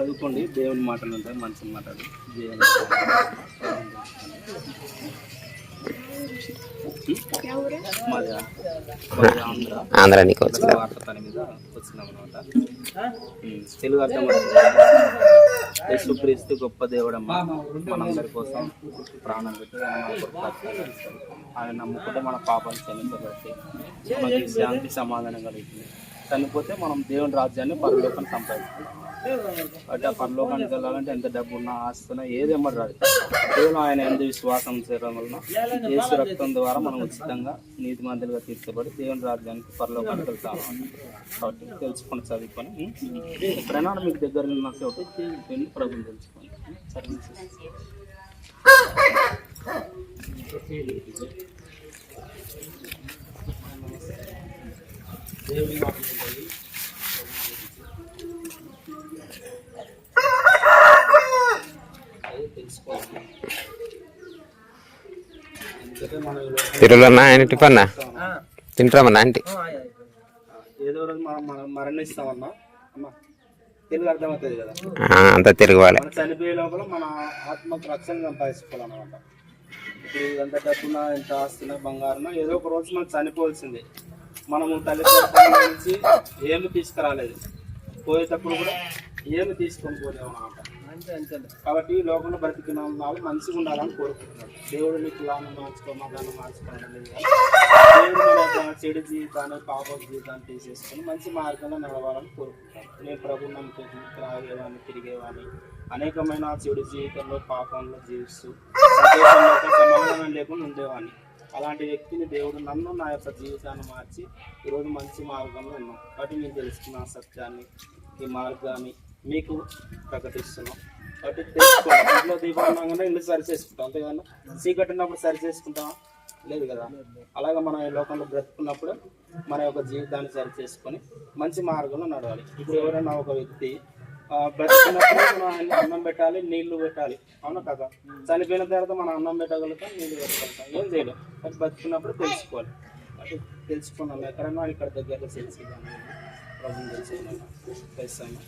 చదువుకోండి. దేవుని మాటలు ఉంటాయి మంచి మాటలు. దేవుని ఆంధ్ర నీకు వచ్చినాం తెలుగు అర్థం యేసుక్రీస్తు గొప్ప దేవుడమ్మ. మనందరి కోసం ప్రాణం పెట్టి ఆయన నమ్ముకుంటే మన పాపాలు క్షమించబట్టి మనకి శాంతి సమాధానం కలుగుతుంది. చనిపోతే మనం దేవుని రాజ్యాన్ని పరలోకం సంపాదిస్తాం. అంటే ఆ పరలోకానికి వెళ్ళాలంటే ఎంత డబ్బు ఉన్నా ఆస్తున్నా ఏది ఎమ్మడి రాదు. కేవలం ఆయన ఎంత విశ్వాసం చేయడం వలన యేసు రక్తం ద్వారా మనం ఉచితంగా నీతి మందులుగా తీర్చబడి దేవుని రాజ్యానికి పరలోకానికి వెళ్తాము కాబట్టి తెలుసుకొని చదువుకొని ఉం? మీకు దగ్గర ఉన్న చోటు వెళ్ళి ప్రభుని తెలుసుకోండి సరే. దేవుని మాటలు ఉంటాయి. అది తెలుసుకోవాలి తిరులన్నా ఆయన టిఫన్నా తింటామన్నా ఆంటీ? ఏదో రోజు మనం మనం మరణిస్తామన్నా. అమ్మ తెలుగు అర్థమవుతుంది కదా. ఆ, అంతా తిరగవాలి మనం చనిపోయే లోపల మన ఆత్మకు రక్షణ సంపాదించుకోవాలన్నమాట. ఇప్పుడు ఎంత డబ్బునా ఎంత ఆస్తున్నా బంగారునా ఏదో ఒక రోజు మనం చనిపోవాల్సిందే. మనము తల్లిదండ్రుల నుంచి ఏమి తీసుకురాలేదు. పోయేటప్పుడు కూడా ఏమి తీసుకొని పోలేము అనమాట కాబట్టి ఈ లోకంలో బ్రతికిన వాళ్ళు మంచిగా ఉండాలని కోరుకుంటున్నాడు దేవుడు నీకు లాను మార్చుకో మతాన్ని మార్చుకోవడం లేదు దేవుడు మన చెడు జీవితాన్ని పాప జీవితాన్ని తీసేసుకొని మంచి మార్గంలో నడవాలని కోరుకుంటాను నేను ప్రభు నమ్మకం త్రాగేవాడిని తిరిగేవాడిని. అనేకమైన చెడు జీవితంలో పాపంలో జీవిస్తూ సమాధానం లేకుండా ఉండేవాడిని. అలాంటి వ్యక్తిని దేవుడు నన్ను నా యొక్క జీవితాన్ని మార్చి ఈరోజు మంచి మార్గంలో ఉన్నాం. కాబట్టి మీరు తెలుసుకున్న సత్యాన్ని ఈ మార్గాన్ని మీకు ప్రకటిస్తున్నాం. ఇంట్లో దీపావళంగానే ఇల్లు సరి చేసుకుంటాం. అంతేగాని సీక్రెట్ ఉన్నప్పుడు సరి చేసుకుంటాం. లేదు కదా? అలాగే మనం ఈ లోకంలో బ్రతుకున్నప్పుడు మన యొక్క జీవితాన్ని సరి చేసుకొని మంచి మార్గంలో నడవాలి. ఇప్పుడు ఎవరైనా ఒక వ్యక్తి బ్రతుకున్నప్పుడు మనం ఆయన అన్నం పెట్టాలి నీళ్ళు పెట్టాలి. అవునా కదా చనిపోయిన తర్వాత మనం అన్నం పెట్టగలుగుతాం నీళ్ళు పెట్టగలుగుతాం. ఏం చేయలేం. అది బ్రతుకున్నప్పుడు తెలుసుకోవాలి. అంటే తెలుసుకున్నాం. ఎక్కడన్నా ఇక్కడ దగ్గరలో తెలిసి ప్రభు తెలుసుకున్నాం తెలుస్తాను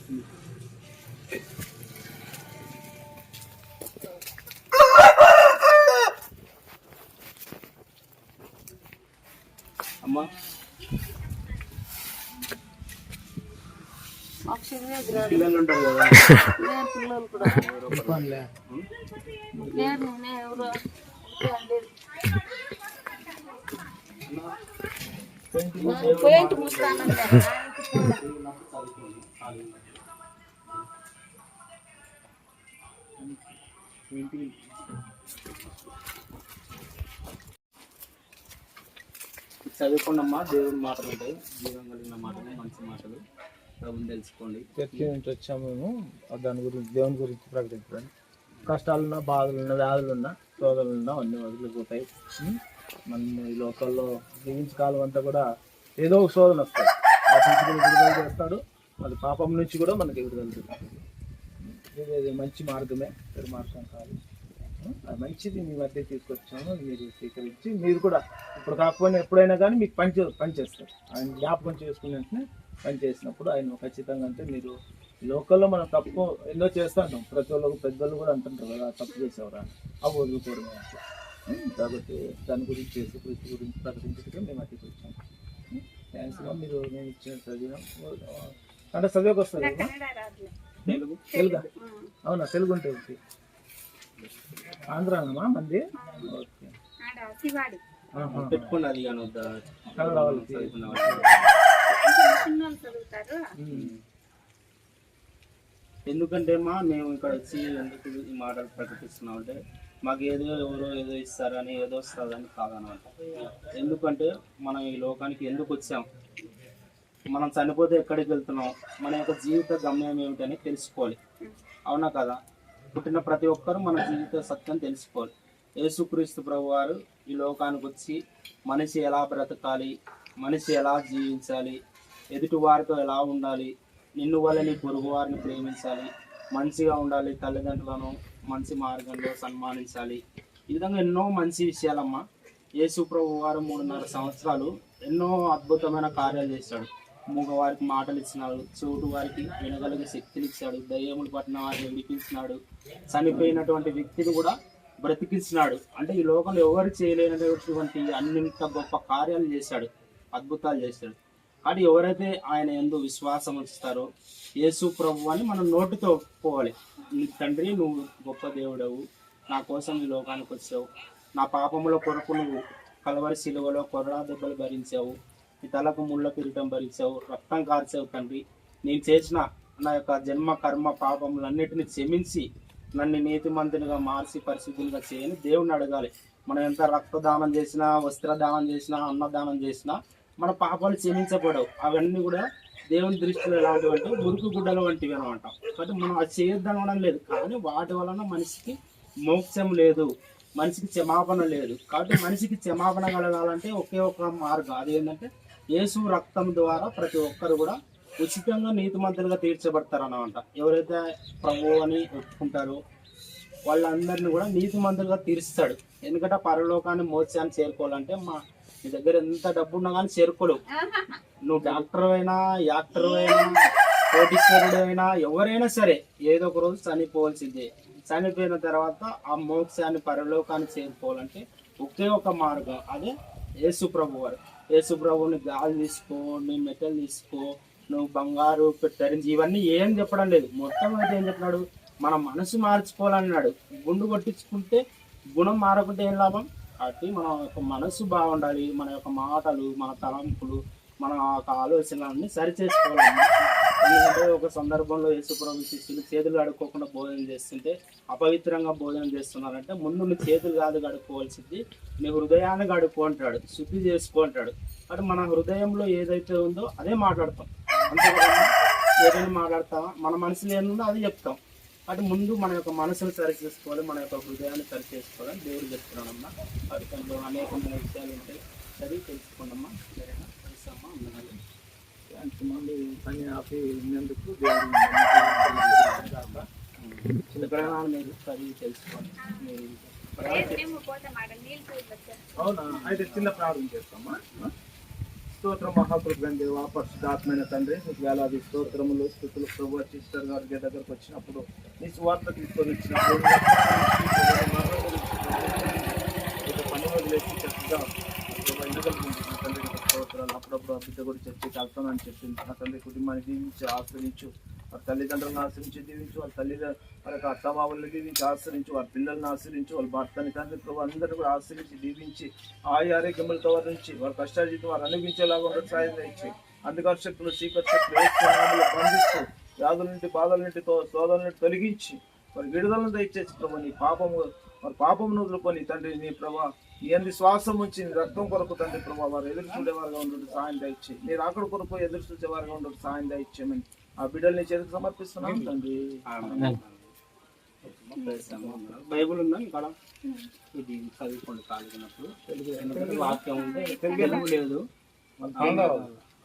పిల్లలు ఉంటారు కదా. పిల్లలు కూడా. నేను ఎవరు పెయింట్ చదువుకోండమ్మా దేవుని మాటలు ఉంటాయి. జీవం కలిగిన మాటలు మంచి మాటలు. ప్రభుని తెలుసుకోండి. చర్చి నుంచి వచ్చాము మేము. దాని గురించి దేవుని గురించి ప్రకటించడానికి. కష్టాలున్నా బాధలున్నా వ్యాధులున్నా ఉన్నా అన్ని వదిలిపోతాయి మనం ఈ లోకల్లో జీవించే కాలం అంతా కూడా ఏదో ఒక శోధన వస్తాయి విడుదల చేస్తాడు. మళ్ళీ పాపం నుంచి కూడా మనకి విడుదల చేస్తాడు. ఇది మంచి మార్గమే పెరు మార్గం కాదు. అది మంచిది మీ మధ్య తీసుకొచ్చాము మీరు స్వీకరించి మీరు కూడా ఇప్పుడు కాకపోయినా ఎప్పుడైనా కానీ మీకు పని చే పని చేస్తారు. ఆయన జ్ఞాపకం చేసుకున్న వెంటనే పని చేసినప్పుడు ఆయన ఖచ్చితంగా అంటే మీరు లోకల్లో మనం తప్పు ఎన్నో చేస్తాం ప్రతి ఒక్కరు పెద్దలు కూడా అంటుంటారు కదా తప్పు చేసేవారా అవి వదులుకోవడమే? కాబట్టి దాని గురించి చేసి కృషి గురించి ప్రకటించడం మేము అతికి వచ్చాం. థ్యాంక్స్గా మీరు నేను ఇచ్చిన చదివినాం అంటే చదివకు వస్తుంది తెలుగు? తెలుగా. అవునా? తెలుగు ఉంటుంది ఓకే. ఆంధ్రానమ్మా మంది? ఓకే. అది కానీ ఎందుకంటే మా మేము ఇక్కడ వచ్చి ఎందుకు ఈ మాటలు ప్రకటిస్తున్నాం అంటే మాకు ఏదో ఎవరో ఏదో ఇస్తారని ఏదో వస్తుందని కాదనమాట. ఎందుకంటే మనం ఈ లోకానికి ఎందుకు వచ్చాం? మనం చనిపోతే ఎక్కడికి వెళ్తున్నాం? మన యొక్క జీవిత గమ్యం ఏమిటని తెలుసుకోవాలి. అవునా కదా? పుట్టిన ప్రతి ఒక్కరూ మన జీవిత సత్యం తెలుసుకోవాలి. యేసుక్రీస్తు ప్రభు వారు ఈ లోకానికి వచ్చి మనిషి ఎలా బ్రతకాలి? మనిషి ఎలా జీవించాలి? ఎదుటి వారితో ఎలా ఉండాలి? నిన్ను వల్లని పొరుగు వారిని ప్రేమించాలి. మంచిగా ఉండాలి తల్లిదండ్రులను మంచి మార్గంలో సన్మానించాలి. ఈ విధంగా ఎన్నో మంచి విషయాలమ్మా. యేసు ప్రభు వారు మూడున్నర సంవత్సరాలు ఎన్నో అద్భుతమైన కార్యాలు చేశాడు. మూగవారికి మాటలు ఇచ్చినాడు చోటు వారికి వినగలిగే శక్తిని ఇచ్చాడు దయ్యములు పట్టిన వారిని విడిపించినాడు చనిపోయినటువంటి వ్యక్తిని కూడా బ్రతికించినాడు. అంటే ఈ లోకంలో ఎవరు చేయలేనటువంటి అన్నింత గొప్ప కార్యాలు చేశాడు అద్భుతాలు చేశాడు. అది ఎవరైతే ఆయన ఎందు విశ్వాసం ఉంచుతారో యేసు ప్రభు అని మనం నోటితో ఒప్పుకోవాలి. నీ తండ్రి నువ్వు గొప్ప దేవుడవు. నా కోసం ఈ లోకానికి వచ్చావు. నా పాపముల కొరకు నువ్వు కలవరి శిలువలో కొరడా దెబ్బలు భరించావు. నీ తలకు ముళ్ళ కిరీటం భరించావు. రక్తం కార్చావు తండ్రి. నేను చేసిన నా యొక్క జన్మ కర్మ పాపములన్నిటిని క్షమించి నన్ను నీతిమంతునిగా మార్చి పరిశుద్ధునిగా చేయని దేవుణ్ణి అడగాలి. మనం ఎంత రక్తదానం చేసినా వస్త్రదానం చేసినా అన్నదానం చేసినా మన పాపాలు క్షమించబడవు. అవన్నీ కూడా దేవుని దృష్టిలో ఎలాంటివి అంటే మురుకు గుడ్డలు వంటివి అనమాట కాబట్టి మనం అది చేయొద్దనడం లేదు. కానీ వాటి వలన మనిషికి మోక్షం లేదు. మనిషికి క్షమాపణ లేదు. కాబట్టి మనిషికి క్షమాపణ కలగాలంటే ఒకే ఒక మార్గం. అదేంటంటే యేసు రక్తం ద్వారా ప్రతి ఒక్కరు కూడా ఉచితంగా నీతిమంతులుగా తీర్చబడతారు అనమాట ఎవరైతే ప్రభు అని ఒప్పుకుంటారో వాళ్ళందరినీ కూడా నీతిమంతులుగా తీరుస్తాడు. ఎందుకంటే పరలోకాన్ని మోత్స్యాన్ని చేరుకోవాలంటే మా నీ దగ్గర ఎంత డబ్బు ఉన్నా కానీ చేరుకోలేవు. నువ్వు డాక్టర్ అయినా యాక్టర్ అయినా కోటీశ్వరుడు అయినా ఎవరైనా సరే ఏదో ఒక రోజు చనిపోవాల్సిందే. చనిపోయిన తర్వాత ఆ మోక్షాన్ని పరలోకాన్ని చేరుకోవాలంటే ఒకే ఒక మార్గం. అదే యేసుప్రభు వారు. యేసుప్రభుని గాలి తీసుకో నీ మెటల్ తీసుకో నువ్వు బంగారు పెట్టరించి ఇవన్నీ ఏం చెప్పడం లేదు. మొత్తం అయితే ఏం చెప్పినాడు? మన మనసు మార్చుకోవాలన్నాడు. గుండు కొట్టించుకుంటే గుణం మారకుంటే ఏం లాభం? కాబట్టి మన యొక్క మనసు బాగుండాలి మన యొక్క మాటలు మన తలంపులు మన యొక్క ఆలోచనలన్నీ సరి ఎందుకంటే ఒక సందర్భంలో యేసుప్రభు శిష్యులు చేతులు కడుక్కోకుండా భోజనం చేస్తుంటే అపవిత్రంగా భోజనం చేస్తున్నారంటే ముందు నీ చేతులు కాదు కడుక్కోవాల్సింది నీ హృదయాన్ని కడుక్కుంటాడు శుద్ధి చేసుకుంటాడు అంటే మన హృదయంలో ఏదైతే ఉందో అదే మాట్లాడతాం. అంతేకాకుండా ఏదైనా మాట్లాడతాం మన మనసులో ఏముందో అది చెప్తాం. కాబట్టి ముందు మన యొక్క మనసును సరి చేసుకోవాలి మన యొక్క హృదయాన్ని సరి చేసుకోవాలని దేవుడు చెప్తున్నాడమ్మా. కాబట్టి దాంట్లో అనేకమైన విషయాలు ఉంటాయి. సరే తెలుసుకోండమ్మా. సరేనా? తెలుసమ్మా ఉండాలి. ఎంతమంది పని ఆపి ఉన్నందుకు చిన్న ప్రయాణాలు మీరు చదివి తెలుసుకోండి. అవునా? అయితే చిన్న ప్రార్థన చేస్తామా? స్తోత్ర మహాప్రభు దేవ పరిశుద్ధాత్మైన తండ్రి వేలాది స్తోత్రములు స్థుతులు ప్రభు సిస్టర్ గారి దగ్గరకు వచ్చినప్పుడు నీ స్వార్థ తీసుకొని వచ్చినప్పుడు పని వదిలేసి చక్కగా తండ్రి స్తోత్రాలు అప్పుడప్పుడు ఆ బిడ్డ కూడా చర్చకి వెళ్తానని చెప్పింది ఆ తండ్రి కుటుంబాన్ని దీవించి ఆశ్రయించు. వారి తల్లిదండ్రులను ఆశ్రయించి దీవించు వాళ్ళ తల్లి వారి యొక్క అత్తమావులను దీవించి ఆశ్రయించు వారి పిల్లల్ని ఆశ్రయించు వాళ్ళ భర్తని తండ్రి ప్రభు అందరిని కూడా ఆశ్రయించి దీవించి ఆయా ఆరోగ్యములతో వారి నుంచి వారి కష్టాజీతం వారు అనుభవించేలాగా ఉండదు సాయం ఇచ్చి అందుకని శక్తులు చీకటి శక్తులు బంధిస్తూ వ్యాధుల నుండి బాధల నుండి శోధల నుండి తొలగించి వారి విడుదలను దయచేసి ప్రభు నీ పాపము మరి పాపమును వదులుకొని తండ్రి నీ ప్రభా నీ అంది శ్వాసం ఉంచి నీ రక్తం కొరకు తండ్రి ప్రభా వారు ఎదురు చూడేవారుగా ఉండడు సాయం దయచి నీ రాకడ కొరకు ఎదురు చూసేవారుగా ఉండడు సాయం దయచేయమని ఆ బిడ్డల్ని చేతికి సమర్పిస్తున్నాం తండ్రి. బైబుల్ ఉందా ఇక్కడ ఇది చదువుకోండి కాలిగినప్పుడు ఎందుకంటే వాక్యం ఉంది. తెలుగు. లేదు.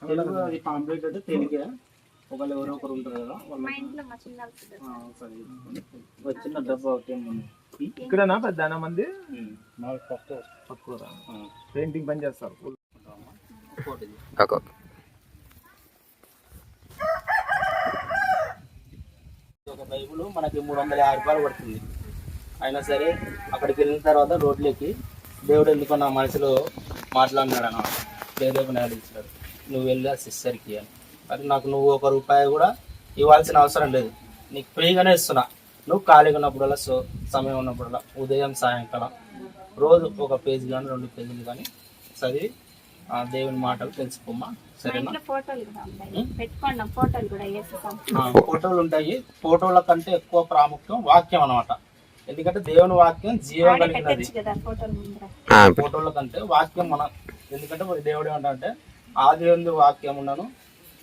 తెలుగు అది కాంప్లీట్ అంటే తెలుగే. ఒకళ్ళు ఎవరో ఒకరు ఉంటారు కదా వాళ్ళ చిన్న డబ్బు ఉంది. ఇక్కడనా పెద్ద మంది? పెయింటింగ్ పని చేస్తారు. ఒక బైబుల్ మనకి మూడు వందల యాభై రూపాయలు పడుతుంది. అయినా సరే అక్కడికి వెళ్ళిన తర్వాత రోడ్లకి దేవుడు ఎందుకు నా మనసులో మాట్లాడినాడు అన్నమాట దేవుడు నాడు నువ్వు వెళ్ళి ఆ సిస్టర్కి అని. అది నాకు నువ్వు ఒక రూపాయి కూడా ఇవ్వాల్సిన అవసరం లేదు. నీకు ఫ్రీగానే ఇస్తున్నా. నువ్వు ఖాళీగా ఉన్నప్పుడల్లా సో సమయం ఉన్నప్పుడల్లా ఉదయం సాయంకాలం రోజు ఒక పేజీ కానీ రెండు పేజీలు కానీ చదివి ఆ దేవుని మాటలు తెలుసుకోమ్మా మా సరేనా ఫోటోలు ఉంటాయి. ఫోటోలు కంటే ఎక్కువ ప్రాముఖ్యం వాక్యం అన్నమాట. ఎందుకంటే దేవుని వాక్యం జీవం కలిగినది. ఫోటోలు కంటే వాక్యం మన ఎందుకంటే దేవుడు ఏమంటే ఆ దేవుని వాక్యం ఉన్నాను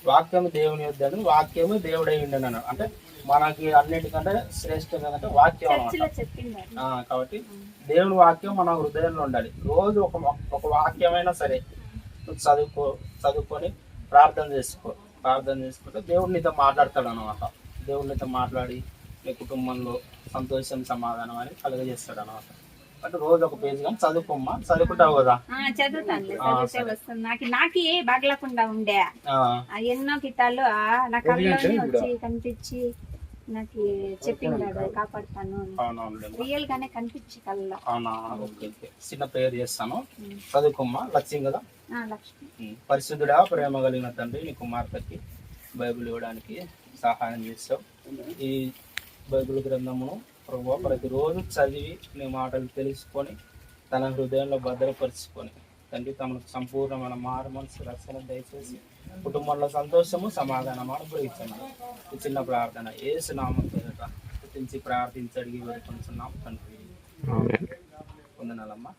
వాక్యం దేవుని యొద్దని వాక్యము దేవుడై ఉండను అంటే మనకి అన్నిటికంటే శ్రేష్టం ఏంటంటే వాక్యం. ఆ, కాబట్టి దేవుని వాక్యం మన హృదయంలో ఉండాలి. రోజు ఒక ఒక వాక్యమైనా సరే చదువుకో చదువుకొని ప్రార్థన చేసుకో ప్రార్థన చేసుకుంటే దేవుడు నీతో మాట్లాడతాడు అనమాట దేవుడు నీతో మాట్లాడి నీ కుటుంబంలో సంతోషం సమాధానం అని కలుగజేస్తాడు అనమాట అంటే రోజు ఒక పేజ్ కానీ చదువుకోమ్మా చదువుకుంటావు కదా. ఆ, చదువుతానులే చదివితే వస్తుంది. నాకు నాకు ఏ బాగలేకుండా ఉండే. ఎన్నో కితాలు ఆ, నా కళ్ళలోనే వచ్చి కనిపించి నాకు చెప్పింది కాపాడుతాను రియల్ గానే కనిపించి కళ్ళలో అవునా? Okay okay. చిన్న ప్రేయర్ చేస్తాను. చదువుకోమ్మా. లక్ష్యం కదా. పరిశుద్ధుడా ప్రేమ కలిగిన తండ్రి నీ కుమార్తెకి బైబిల్ ఇవ్వడానికి సహాయం చేస్తావు. ఈ బైబిల్ గ్రంథమును ప్రభు ప్రతిరోజు చదివి నీ మాటలు తెలుసుకొని తన హృదయంలో భద్రపరుచుకొని తండ్రి తమకు సంపూర్ణమైన మారు మనసు రక్షణ దయచేసి కుటుంబంలో సంతోషము సమాధానమాను గురించున్నాం ఈ చిన్న ప్రార్థన ఏసు నామం పేరిట గుర్తించి ప్రార్థించి అడిగి వేడుకుంటున్నాం తండ్రి వందనాలమ్మా